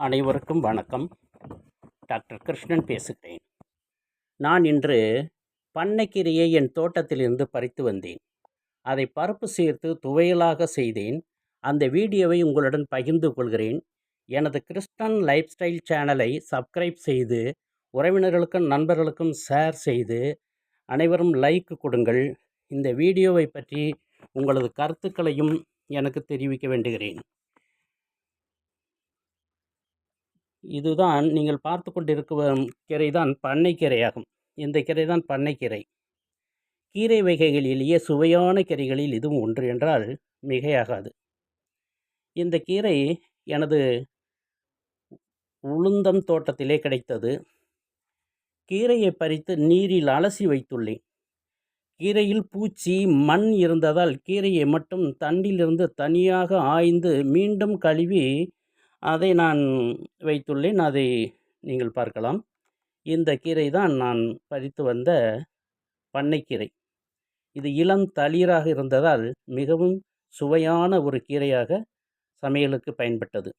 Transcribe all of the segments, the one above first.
அனைவருக்கும் வணக்கம். டாக்டர் கிருஷ்ணன் பேசுகிறேன். நான் இன்று பண்ணைக்கீரையை என் தோட்டத்திலிருந்து பறித்து வந்தேன். அதை பருப்பு சேர்த்து துவையலாக செய்தேன். அந்த வீடியோவை உங்களுடன் பகிர்ந்து கொள்கிறேன். எனது கிருஷ்ணன் லைஃப் ஸ்டைல் சேனலை சப்ஸ்கிரைப் செய்து உறவினர்களுக்கும் நண்பர்களுக்கும் ஷேர் செய்து அனைவரும் லைக் கொடுங்கள். இந்த வீடியோவை பற்றி உங்களது கருத்துக்களையும் எனக்கு தெரிவிக்க வேண்டுகிறேன். இதுதான் நீங்கள் பார்த்து கொண்டிருக்கும் கீரை தான் பண்ணைக்கீரையாகும் இந்த கீரை தான் பண்ணைக்கீரை கீரை வகைகளிலேயே சுவையான கீரைகளில் இதுவும் ஒன்று என்றால் மிகையாகாது. இந்த கீரை எனது உளுந்தம் தோட்டத்திலே கிடைத்தது. கீரையை பறித்து நீரில் அலசி வைத்துள்ளேன். கீரையில் பூச்சி மண் இருந்ததால் கீரையை மட்டும் தண்டிலிருந்து தனியாக ஆய்ந்து மீண்டும் கழுவி அதை நான் வைத்துள்ளேன். அதை நீங்கள் பார்க்கலாம். இந்த கீரை தான் நான் பறித்து வந்த பண்ணைக்கீரை இது இளம் தளிராக இருந்ததால் மிகவும் சுவையான ஒரு கீரையாக சமையலுக்கு பயன்பட்டது.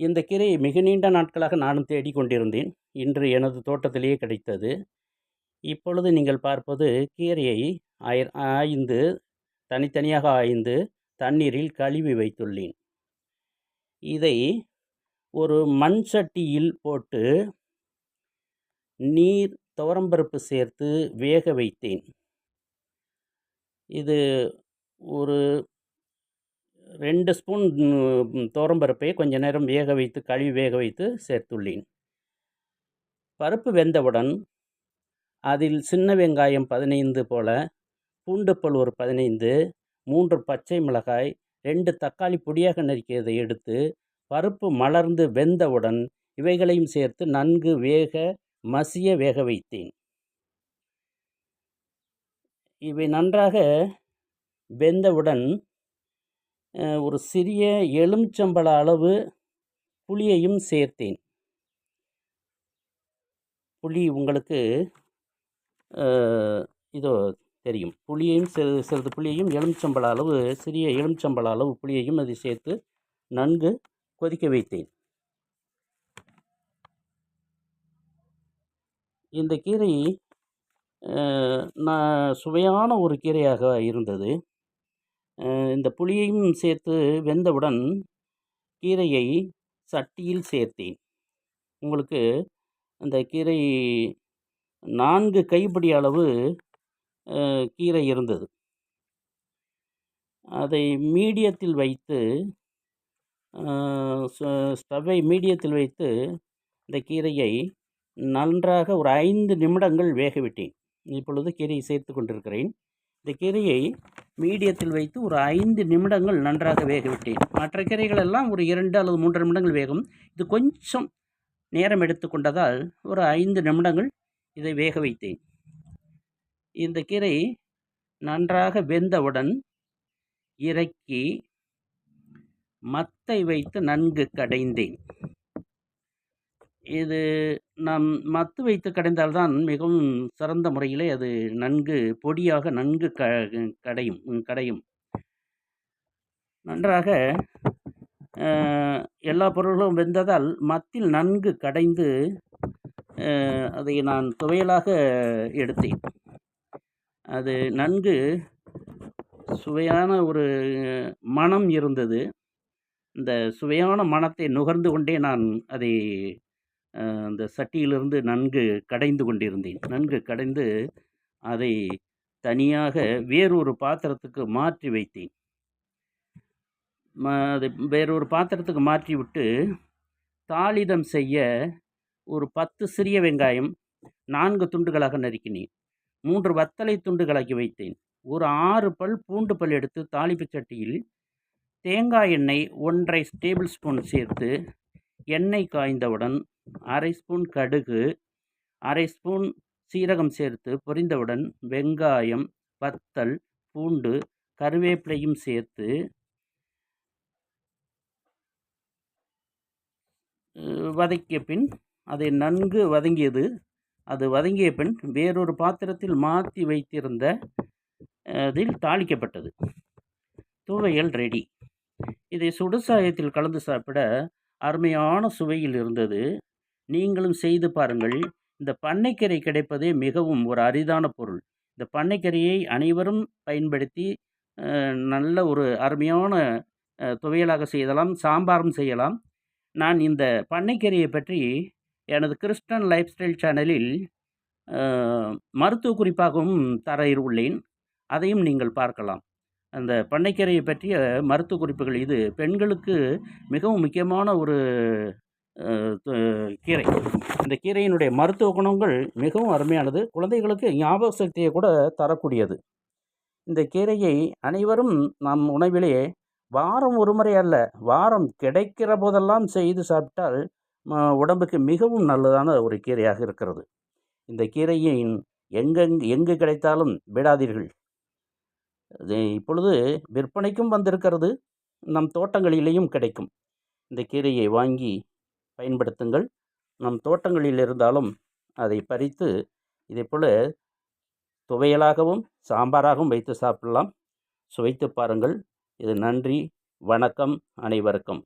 இந்த கீரையை மிக நீண்ட நாட்களாக நானும் தேடிக்கொண்டிருந்தேன் இன்று எனது தோட்டத்திலேயே கிடைத்தது. இப்பொழுது நீங்கள் பார்ப்பது கீரையை ஆயர் ஆய்ந்து தனித்தனியாக ஆய்ந்து தண்ணீரில் கழுவி வைத்துள்ளேன். இதை ஒரு மண் சட்டியில் போட்டு நீர் துவரம்பருப்பு சேர்த்து வேக வைத்தேன். இது ஒரு ரெண்டு ஸ்பூன் துவரம்பருப்பை கொஞ்ச நேரம் வேக வைத்து கழுவி வேக வைத்து சேர்த்துள்ளேன். பருப்பு வெந்தவுடன் அதில் சின்ன வெங்காயம் பதினைந்து போல பூண்டுப்பல் ஒரு பதினைந்து மூன்று பச்சை மிளகாய் ரெண்டு தக்காளி பொடியாக நறுக்கியதை எடுத்து பருப்பு மலர்ந்து வெந்தவுடன் இவைகளையும் சேர்த்து நன்கு வேக மசிய வேக வைத்தேன். இவை நன்றாக வெந்தவுடன் ஒரு சிறிய எலுமிச்சம்பழ அளவு புளியையும் சேர்த்தேன். புளி உங்களுக்கு இதோ தெரியும். புளியையும் சிறு சிறிது புளியையும் எலுமிச்சம்பழ அளவு சிறிய எலுமிச்சம்பழ அளவு புளியையும் அதை சேர்த்து நன்கு கொதிக்க வைத்தேன். இந்த கீரை நான் சுவையான ஒரு கீரையாக இருந்தது. இந்த புளியையும் சேர்த்து வெந்தவுடன் கீரையை சட்டியில் சேர்த்தேன். உங்களுக்கு அந்த கீரை நான்கு கைப்பிடி அளவு கீரை இருந்தது. அதை மீடியத்தில் வைத்து ஸ்டவ்வை மீடியத்தில் வைத்து இந்த கீரையை நன்றாக ஒரு ஐந்து நிமிடங்கள் வேகவிட்டேன். இப்பொழுது கீரையை சேர்த்து கொண்டிருக்கிறேன். இந்த கீரையை மீடியத்தில் வைத்து ஒரு ஐந்து நிமிடங்கள் நன்றாக வேகவிட்டேன். மற்ற கீரைகள் எல்லாம் ஒரு இரண்டு அல்லது மூன்று நிமிடங்கள் வேகும். இது கொஞ்சம் நேரம் எடுத்துக்கொண்டதால் ஒரு ஐந்து நிமிடங்கள் இதை வேக வைத்தேன். இந்த கீரை நன்றாக வெந்தவுடன் இறக்கி மத்தை வைத்து நன்கு கடைந்தேன். இது நாம் மத்து வைத்து கடைந்தால்தான் மிகவும் சிறந்த முறையிலே அது நன்கு பொடியாக நன்கு க கடையும் கடையும். நன்றாக எல்லா பொருள்களும் வெந்ததால் மத்தில் நன்கு கடைந்து அதை நான் துவையலாக எடுத்தேன். அது நன்கு சுவையான ஒரு மனம் இருந்தது. இந்த சுவையான மணத்தை நுகர்ந்து கொண்டே நான் அதை அந்த சட்டியிலிருந்து நன்கு கடைந்து கொண்டிருந்தேன். நன்கு கடைந்து அதை தனியாக வேறொரு பாத்திரத்துக்கு மாற்றி வைத்தேன். அது வேறொரு பாத்திரத்துக்கு மாற்றி விட்டு தாளிதம் செய்ய ஒரு பத்து சிறிய வெங்காயம் நான்கு துண்டுகளாக நறுக்கினேன். மூன்று வத்தலை துண்டுகளாக்கி வைத்தேன். ஒரு ஆறு பல் பூண்டு பல் எடுத்து தாளிப்பு சட்டியில் தேங்காய் எண்ணெய் ஒன்றரை டேபிள் ஸ்பூன் சேர்த்து எண்ணெய் காய்ந்தவுடன் அரை ஸ்பூன் கடுகு அரை ஸ்பூன் சீரகம் சேர்த்து பொரிந்தவுடன் வெங்காயம் வத்தல் பூண்டு கருவேப்பிலையும் சேர்த்து வதக்கிய பின் அதை நன்கு வதங்கியது அது வதங்கிய பின் வேறொரு பாத்திரத்தில் மாற்றி வைத்திருந்த அதில் தாளிக்கப்பட்டது. துவையல் ரெடி இதை சுடுசாயத்தில் கலந்து சாப்பிட அருமையான சுவையில் இருந்தது. நீங்களும் செய்து பாருங்கள். இந்த பண்ணைக்கரை கிடைப்பதே மிகவும் ஒரு அரிதான பொருள். இந்த பண்ணைக்கரையை அனைவரும் பயன்படுத்தி நல்ல ஒரு அருமையான துவையலாக செய்யலாம் சாம்பாரும் செய்யலாம். நான் இந்த பண்ணைக்கரையை பற்றி எனது கிறிஸ்டன் லைஃப் ஸ்டைல் சேனலில் மருத்துவ குறிப்பாகவும் தர உள்ளேன். அதையும் நீங்கள் பார்க்கலாம். அந்த பண்ணைக்கீரையை பற்றிய மருத்துவ குறிப்புகள் இது. பெண்களுக்கு மிகவும் முக்கியமான ஒரு கீரை. இந்த கீரையினுடைய மருத்துவ குணங்கள் மிகவும் அருமையானது. குழந்தைகளுக்கு ஞாபக சக்தியை கூட தரக்கூடியது. இந்த கீரையை அனைவரும் நம் உணவிலே வாரம் ஒரு முறை அல்ல வாரம் கிடைக்கிற போதெல்லாம் செய்து சாப்பிட்டால் உடம்புக்கு மிகவும் நல்லதான ஒரு கீரையாக இருக்கிறது. இந்த கீரையின் எங்கெங்கு எங்கு கிடைத்தாலும் விடாதீர்கள். இப்பொழுது விற்பனைக்கும் வந்திருக்கிறது நம் தோட்டங்களிலேயும் கிடைக்கும். இந்த கீரையை வாங்கி பயன்படுத்துங்கள். நம் தோட்டங்களில் இருந்தாலும் அதை பறித்து இதே போல் துவையலாகவும் சாம்பாராகவும் வைத்து சாப்பிடலாம். சுவைத்து பாருங்கள். இது நன்றி வணக்கம் அனைவருக்கும்.